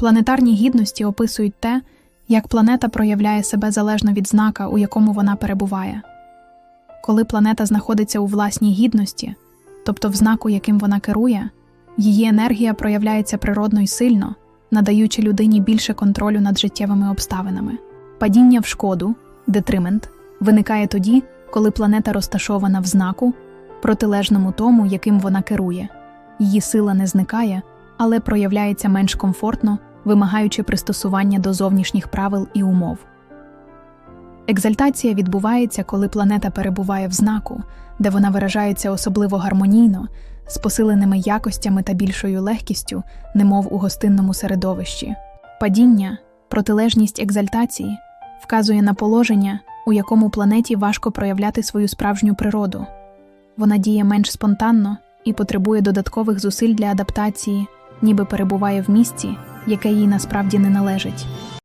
Планетарні гідності описують те, як планета проявляє себе залежно від знака, у якому вона перебуває. Коли планета знаходиться у власній гідності, тобто в знаку, яким вона керує, її енергія проявляється природно й сильно, надаючи людині більше контролю над життєвими обставинами. Падіння в шкоду, детримент, виникає тоді, коли планета розташована в знаку, протилежному тому, яким вона керує. Її сила не зникає, але проявляється менш комфортно, вимагаючи пристосування до зовнішніх правил і умов. Екзальтація відбувається, коли планета перебуває в знаку, де вона виражається особливо гармонійно, з посиленими якостями та більшою легкістю, немов у гостинному середовищі. Падіння, протилежність екзальтації, вказує на положення, у якому планеті важко проявляти свою справжню природу. Вона діє менш спонтанно і потребує додаткових зусиль для адаптації, ніби перебуває в місці, яке їй насправді не належить.